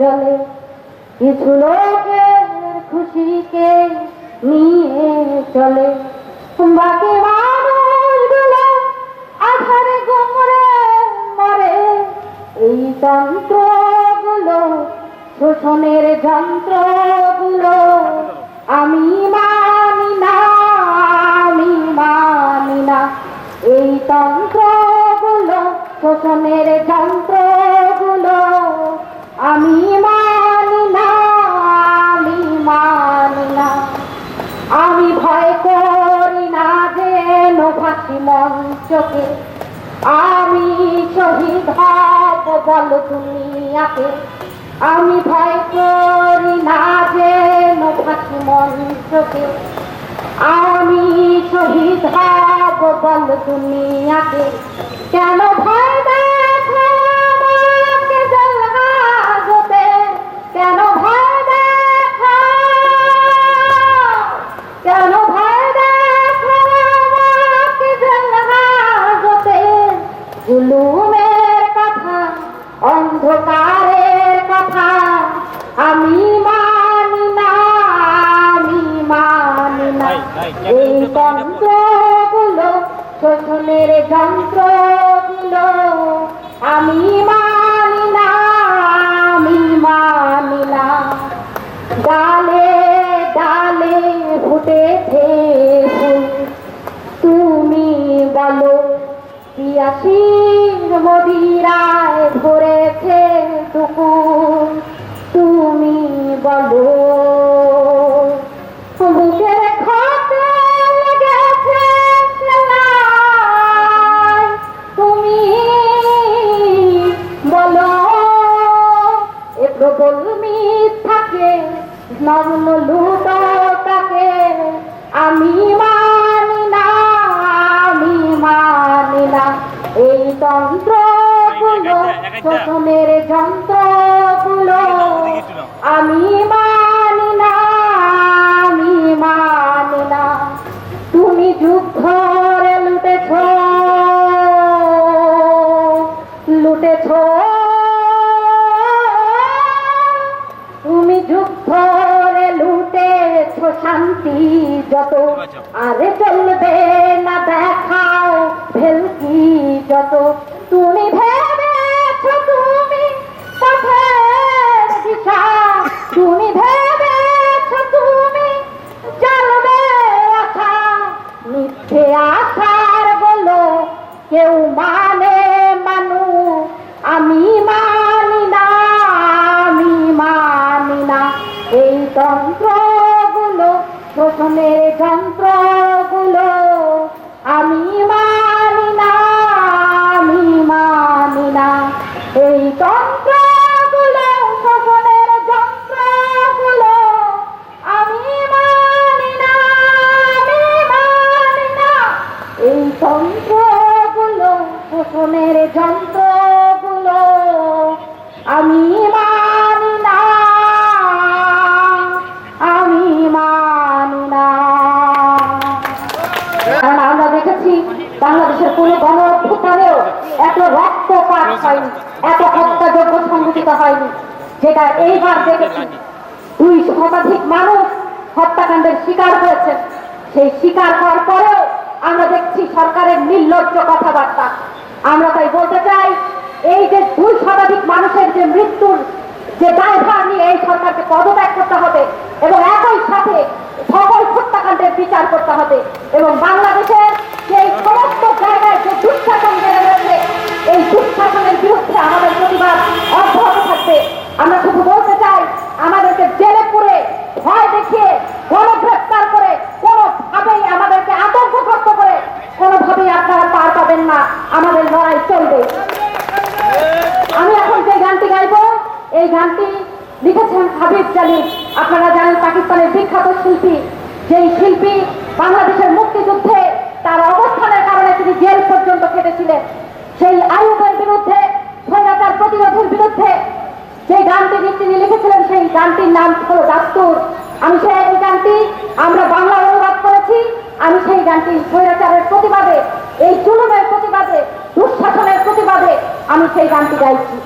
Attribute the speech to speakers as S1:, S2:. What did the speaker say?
S1: কিছু লোকের খুশিকে নিয়ে চলে। বাকি মানুষগুলো আধারে গুমরে মরে। এই যন্ত্রগুলো, শোষণের যন্ত্রগুলো, আমি মানি না, আমি মানি না। এই তন্ত্রগুলো, শোষণের যন্ত্রগুলো আমি মানি না, আমি মানি না। আমি ভয় করি না যে ফাঁসি মঞ্চকে আমি শহীদ হব, বল দুনিয়াকে আমি ভয় করি না যে ফাঁসি মঞ্চকে আমি শহীদ হব, বল দুনিয়াকে কেন ভয় কেন ভয় দেখো জুলুমের কথা অন্ধকারের কথা আমি মানি না আমি মানি না। এই তন্ত্রগুলো শোষণের যন্ত্রগুলো আমি মানি ফুটেছে ফুল তুমি বলো পিয়াসির মদিরায় ধরেছে টুকুর তুমি বলো বুকের খাতে তুমি বলো শোষণের যন্ত্রগুলো আমি মানি না আমি মানি না। তুমি যুদ্ধরে লুটেছ লুটেছ। তুমি যুদ্ধরে লুটেছ শান্তি যত আরে চলবে যন্ত্রগুলো আমি মানি না। আমি মানি না। আমরা দেখেছি বাংলাদেশের কোনো গণ এত রক্তপাত হয়নি, এত হত্যাযজ্ঞ সংঘটিত হয়নি, যেটা এইবার দেখেছি। দুই শতাধিক মানুষ হত্যাকাণ্ডের শিকার হয়েছে। সেই শিকার হওয়ার পরেও আমরা দেখছি সরকারের নির্লজ্জ কথাবার্তা। আমরা তাই বলতে চাই, এই যে দুই শতাধিক মানুষের যে মৃত্যুর যে দায়ভার নিয়ে এই সরকারকে পদত্যাগ করতে হবে, এবং একই সাথে সকল হত্যাকাণ্ডের বিচার করতে হবে, এবং বাংলাদেশের যে সমস্ত জায়গায় যে দুঃশাসন বেড়ে রয়েছে এই দুঃশাসনের বিরুদ্ধে আমাদের প্রতিবাদ অব্যাহত থাকবে আমরা শুধু বলতে চাই আমাদেরকে জেলে পুরে ভয় দেখিয়ে গণগ্রেপ্তার করে কোনোভাবেই আমাদেরকে আতঙ্কগ্রস্ত করে কোনোভাবেই আপনারা পার পাবেন না আমাদের লড়াই চলবে আমি এখন যে গানটি গাইব এই গানটি লিখেছেন হাবিব জালিম আপনারা জানেন পাকিস্তানের বিখ্যাত শিল্পী। যেই শিল্পী বাংলাদেশের মুক্তিযুদ্ধে তার অবস্থানের কারণে তিনি জেল পর্যন্ত কেটেছিলেন সেই আয়ুবের বিরুদ্ধে, স্বৈরাচার প্রতিরোধের বিরুদ্ধে যে গানটি তিনি লিখেছিলেন, সেই গানটির নাম হলো দাস্তুর। আমি সেই গানটি আমরা বাংলা অনুবাদ করেছি। আমি সেই গানটি স্বৈরাচারের প্রতিবাদে, এই জুলুমের প্রতিবাদে, দুঃশাসনের প্রতিবাদে আমি সেই গানটি গাইছি।